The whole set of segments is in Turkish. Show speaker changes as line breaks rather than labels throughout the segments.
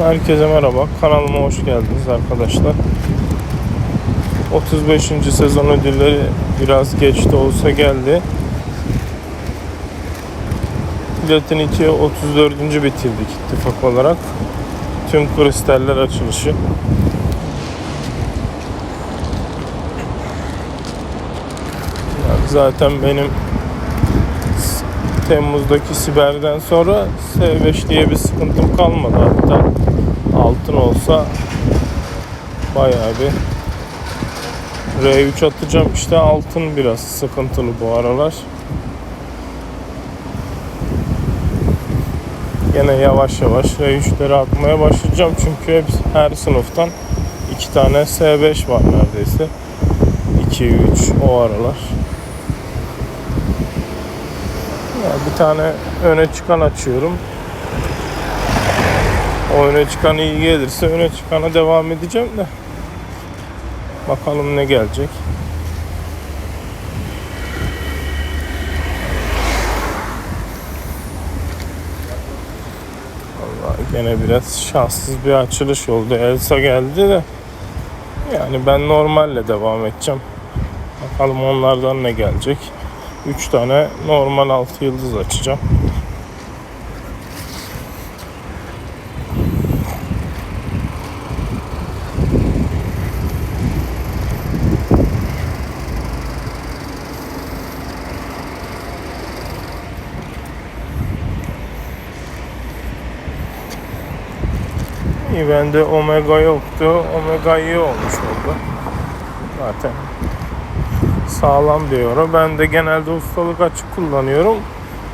Herkese merhaba. Kanalıma hoş geldiniz arkadaşlar. 35. sezon ödülleri biraz geç de olsa geldi. Platin 2 34. bitirdik ittifak olarak. Tüm kristaller açılışı. Yani zaten benim Temmuz'daki Siber'den sonra S5 diye bir sıkıntım kalmadı hatta altın olsa bayağı bir R3 atacağım işte altın biraz sıkıntılı bu aralar. Gene yavaş yavaş R3'leri atmaya başlayacağım çünkü hep her sınıftan iki tane S5 var neredeyse. 2 3 o aralar. Ya bir tane öne çıkan açıyorum. O öne çıkan iyi gelirse öne çıkana devam edeceğim de. Bakalım ne gelecek. Vallahi gene biraz şanssız bir açılış oldu. Elsa geldi de. Yani ben normalle devam edeceğim. Bakalım onlardan ne gelecek. 3 tane normal 6 yıldız açacağım. İyi bende omega yoktu. Omega iyi olmuş oldu. Zaten sağlam euro. Ben de genelde ustalık açık kullanıyorum.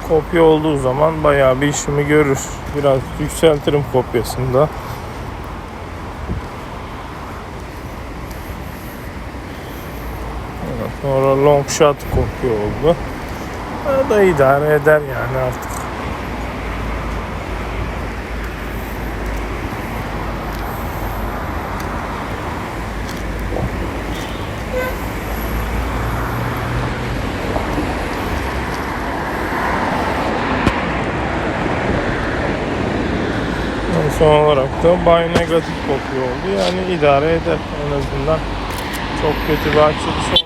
Kopya olduğu zaman bayağı bir işimi görür. Biraz yükseltirim kopyasını da. Sonra long shot kopya oldu. O da idare eder yani artık. Yani son olarak da bay negatif kopya oldu. Yani idare eder en azından. Çok kötü bir açılış